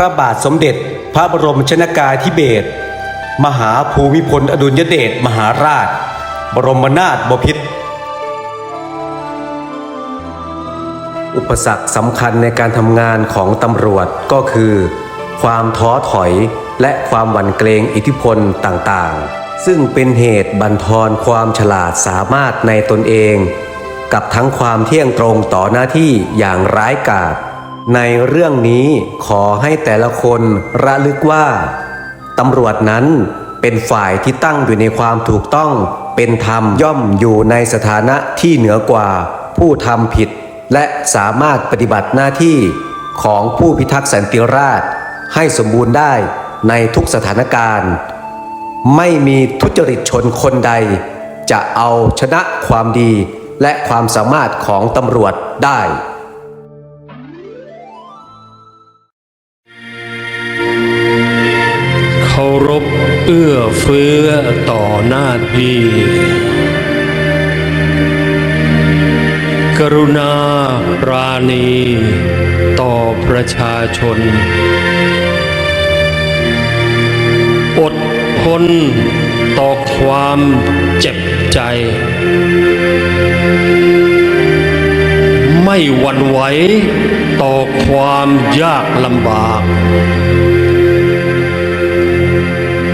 ระบาทสมเด็จพระบรมชนากาธิเบศรมหาภูมิพลอดุลยเดชมหาราช บรมนาถบพิตรอุปสรรคสำคัญในการทำงานของตำรวจก็คือ ความท้อถอยและความหวั่นเกรงอิทธิพลต่างๆ ซึ่งเป็นเหตุบั่นทอนความฉลาดสามารถในตนเอง กับทั้งความเที่ยงตรงต่อหน้าที่อย่างร้ายกาจ ในเรื่องนี้ขอให้แต่ละคนระลึกว่าตำรวจนั้นเป็นฝ่ายที่ตั้งอยู่ในความถูกต้องเป็นธรรมย่อมอยู่ในสถานะที่เหนือกว่า ผู้ทำผิด และสามารถปฏิบัติหน้าที่ของผู้พิทักษ์สันติราษฎร์ให้สมบูรณ์ได้ในทุกสถานการณ์ ไม่มีทุจริตชนคนใด จะเอาชนะความดีและความสามารถของตำรวจได้ เคารพเอื้อเฟื้อต่อหน้าที่ กรุณาปราณี ต่อประชาชน อดทนต่อความเจ็บใจ ไม่หวั่นไหวต่อความยากลำบาก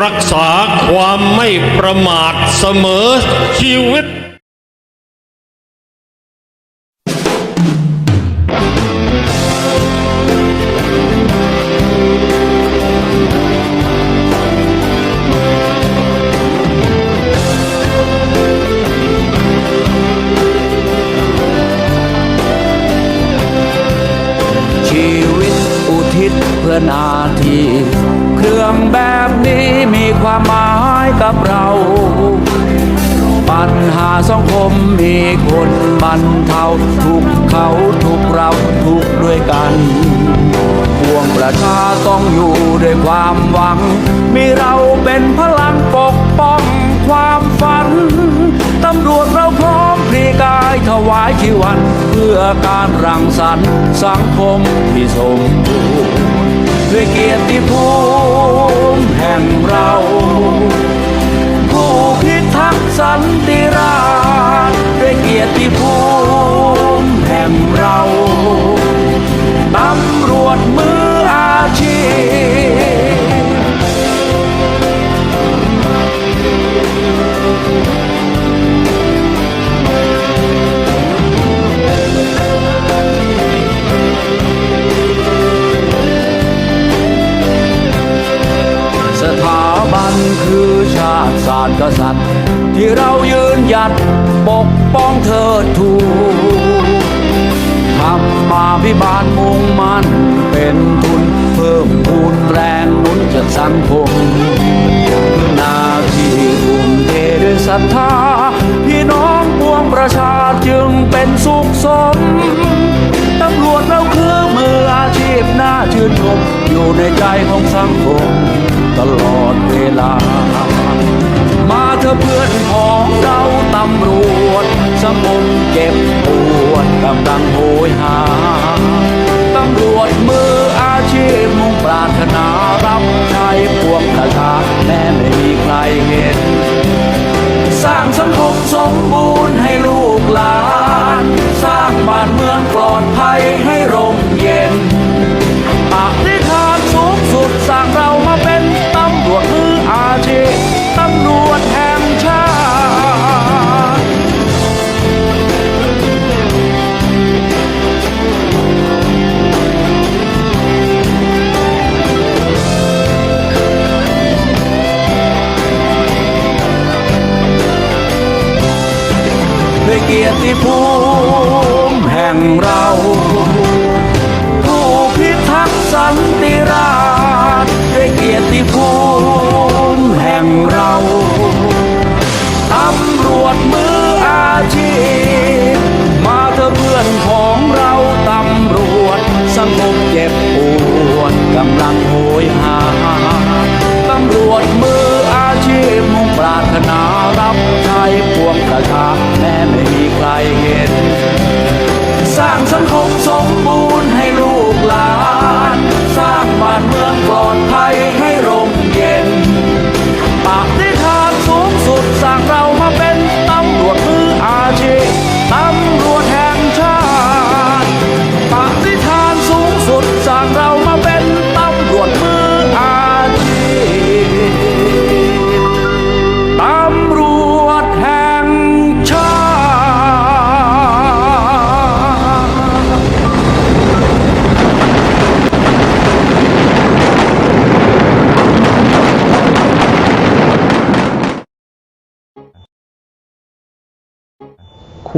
รักษาความไม่ประมาทเสมอชีวิตชีวิตอุทิศเพื่อนาที เครื่องแบบนี้มีความหมายกับเรา ปัญหาสังคมมีคนบรรเทาทุกเขาทุกเราทุกด้วยกันพวงประชาต้องอยู่ด้วยความหวัง มีเราเป็นพลังปกป้องความฝัน ตำรวจเราพร้อมพลีกายถวายชีวัน เพื่อการรังสรรค์สังคมที่สมบูรณ์ด้วยเกียรติภูมิ ศาสตร์กษัตริย์ ที่เรายืนหยัดปกป้องเธอทูทำมาพิบาลมุ่งมันเป็นทุนเพิ่มพูนแรงหนุนจัดสังคมนาที่ทุ่มเทด้วยศรัทธาพี่น้องปวงประชาจึงเป็นสุขสมตำรวจเราคือมืออาชีพน่าชื่นชมอยู่ในใจของสังคมตลอดเวลา อเพื่อนของเราตำรวจสงบเจ็บปวดกำลังโหยหาตำรวจมืออาชีพมุ่งปรารถนารับใช้พวกประชาแม้ไม่มีใครเห็น สร้างสังคมสมบูรณ์ให้ลูกหลาน สร้างบ้านเมืองปลอดภัยให้ ภูมิแห่งเรา ผู้พิทักษ์สันติรา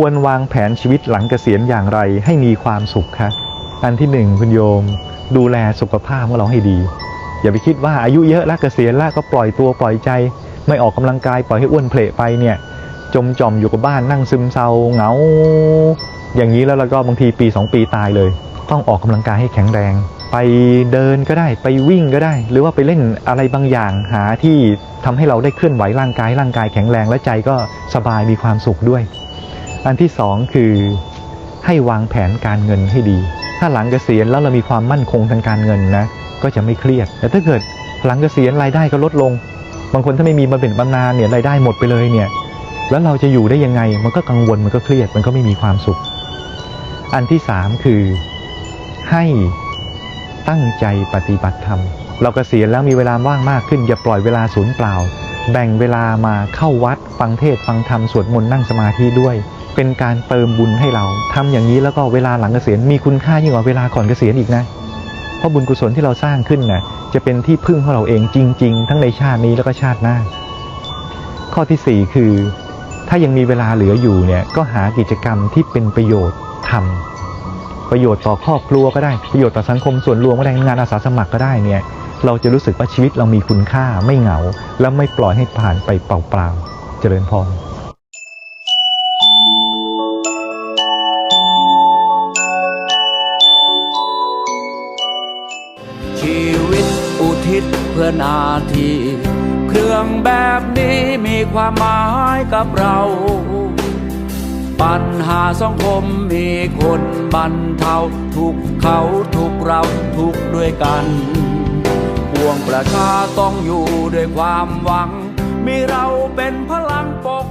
ควรวางแผนชีวิตหลังเกษียณอย่างไรให้มีความสุขคะอันที่หนึ่งคุณโยม ดูแลสุขภาพของเราให้ดี อย่าไปคิดว่าอายุเยอะแล้วเกษียณแล้วก็ปล่อยตัวปล่อยใจ ไม่ออกกำลังกายปล่อยให้อ้วนเพลไปเนี่ยจมจอมอยู่กับบ้านนั่งซึมเศร้าเหงา อย่างนี้แล้วแล้วก็บางทีปี 2 ปีตายเลย ต้องออกกำลังกายให้แข็งแรง ไปเดินก็ได้ไปวิ่งก็ได้ หรือว่าไปเล่นอะไรบางอย่างหาที่ทำให้เราได้เคลื่อนไหวร่างกายร่างกายแข็งแรงและใจก็สบายมีความสุขด้วย อันที่สองคือให้วางแผนการเงินให้ดี ถ้าหลังเกษียณแล้วเรามีความมั่นคงทางการเงินนะ ก็จะไม่เครียด แต่ถ้าเกิดหลังเกษียณรายได้ก็ลดลง บางคนถ้าไม่มีมาเป็นบำนาญเนี่ยรายได้หมดไปเลยเนี่ย แล้วเราจะอยู่ได้ยังไง มันก็กังวล มันก็เครียด มันก็ไม่มีความสุข อันที่สามคือให้ตั้งใจปฏิบัติธรรม เราเกษียณแล้วมีเวลาว่างมากขึ้น อย่าปล่อยเวลาสูญเปล่า แบ่งเวลามาเข้าวัด ฟังเทศฟังธรรม สวดมนต์นั่งสมาธิด้วย เป็นการเติมบุญให้เราทำอย่างนี้แล้วก็เวลาหลังเกษียณมีคุณค่ายิ่งกว่าเวลาก่อนเกษียณอีกนะ เพราะบุญกุศลที่เราสร้างขึ้นน่ะจะเป็นที่พึ่งของเราเองจริง ๆ ทั้งในชาตินี้แล้วก็ชาติหน้า ข้อที่สี่คือ ถ้ายังมีเวลาเหลืออยู่เนี่ยก็หากิจกรรมที่เป็นประโยชน์ทำประโยชน์ต่อครอบครัวก็ได้ประโยชน์ต่อสังคมส่วนรวมก็ได้งานอาสาสมัครก็ได้เนี่ยเราจะรู้สึกว่าชีวิตเรามีคุณค่าไม่เหงา และไม่ปล่อยให้ผ่านไปเปล่าๆเจริญพร พื่อนาที เครื่องแบบนี้มีความหมายกับเรา ปัญหาสังคมมีคนบรรเทาทุกเขาทุกเราทุกด้วยกันปวงประชาต้องอยู่ด้วยความหวัง มีเราเป็นพลังปก